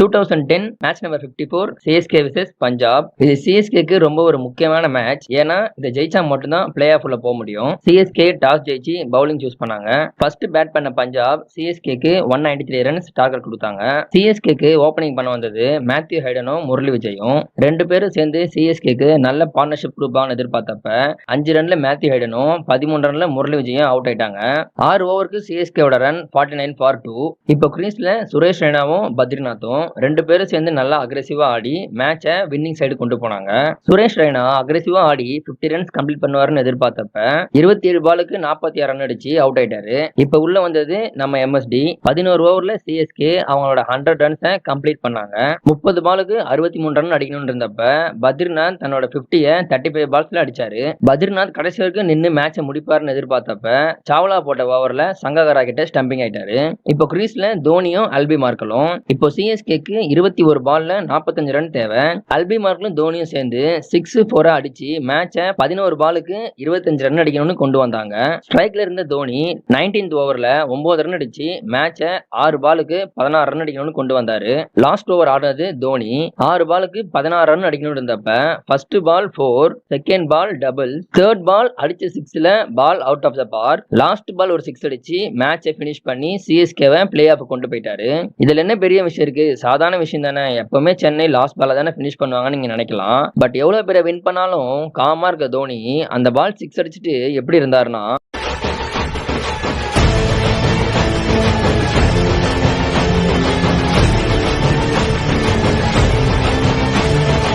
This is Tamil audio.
Two thousand ten match number fifty four CSK versus Punjab இது சிஎஸ்கேக்கு ரொம்ப ஒரு முக்கியமான மேட்ச் ஏன்னா இதை ஜெயிச்சா மட்டும்தான் பிளே ஆஃப் உள்ள போக முடியும். சிஎஸ்கே டாஸ் ஜெயிச்சு பவுலிங் சூஸ் பண்ணாங்க. ஃபர்ஸ்ட் பேட் பண்ண Punjab சிஎஸ்கேக்கு one ninety three runs target கொடுத்தாங்க. சிஎஸ்கேக்கு ஓப்பனிங் பண்ண வந்தது மேத்யூ ஹைடனும் முரளி விஜயும். ரெண்டு பேரும் சேர்ந்து சிஎஸ்கேக்கு நல்ல பார்ட்னர்ஷிப் கொடுப்பாங்கன்னு எதிர்பார்த்தப்ப அஞ்சு ரன்ல மேத்யூ ஹைடனும் பதிமூணு ரன்ல முரளி விஜயும் அவுட் ஆயிட்டாங்க. ஆறு ஓவருக்கு சிஎஸ்கேவோட run forty nine for two இப்போ கிரீஸ்ல சுரேஷ் ரெய்னாவும் பத்ரிநாத்தும். ரெண்டு பேரும் சேர்ந்து நல்லா அக்ரெசிவா ஆடி மேட்சை வின்னிங் சைடு கொண்டு போனாங்க. சுரேஷ் ரெய்னா அக்ரெசிவா ஆடி 50 ரன்ஸ் கம்ப்ளீட் பண்ணுவாருன்னு எதிர்பார்த்தப்ப இருபத்தி ஏழு பாலுக்கு நாற்பத்தி ஆறு ரன் அடிச்சு அவுட் ஆயிட்டாரு. இப்போ உள்ள வந்தது நம்ம எம்எஸ்டி பதினோரு ஓவர்ல சிஎஸ்கே அவங்களோட ஹண்ட்ரட் ரன்ஸை கம்ப்ளீட் பண்ணாங்க. முப்பது பாலுக்கு அறுபத்தி மூணு ரன் அடிக்கணும்னு இருந்தப்ப பத்ரிநாத் தன்னோட 50-ய தேர்ட்டி ஃபைவ் பால்ஸ்ல அடிச்சாரு. பத்ரிநாத் கடைசி வரைக்கும் நின்று மேட்சை முடிப்பாருன்னு எதிர்பார்த்தப்ப சாவ்லா போட்ட ஓவர்ல சங்ககரா கிட்ட ஸ்டம்பிங் ஆயிட்டாரு. இப்போ கிரீஸ்ல தோனியும் அல்பி மார்க்கலும் இப்போ சிஎஸ்கே சிஎஸ்கேக்கு இருபத்தி ஒரு பால்ல நாற்பத்தஞ்சு ரன் தேவை. அல்பி மார்க்லும் தோனியும் சேர்ந்து சிக்ஸ் ஃபோரா அடிச்சு மேட்சை பதினோரு பாலுக்கு இருபத்தஞ்சு ரன் அடிக்கணும்னு கொண்டு வந்தாங்க. ஸ்ட்ரைக்ல இருந்த தோனி நைன்டீன்த் ஓவர்ல ஒன்பது ரன் அடிச்சு மேட்சை ஆறு பாலுக்கு பதினாறு ரன் அடிக்கணும்னு கொண்டு வந்தாரு. லாஸ்ட் ஓவர் ஆடினது தோனி. ஆறு பாலுக்கு பதினாறு ரன் அடிக்கணும்னு இருந்தப்ப first ball four second ball double third ball அடிச்ச சிக்ஸ்ல ball out of the park last ball ஒரு சிக்ஸ் அடிச்சு மேட்சை ஃபினிஷ் பண்ணி சிஎஸ்கேவை பிளே ஆஃப் கொண்டு போயிட்டாரு. இதுல என்ன பெரிய விஷயம் இருக்கு? சாதாரண விஷயம் தானே. எப்பவுமே சென்னை லாஸ்ட் பால தானே ஃபினிஷ் பண்ணுவாங்கன்னு நீங்க நினைக்கலாம். பட் எவ்வளவு பேரை வின் பண்ணாலும் காமா இருக்க தோனி அந்த பால் சிக்ஸ் அடிச்சுட்டு எப்படி இருந்தாருன்னா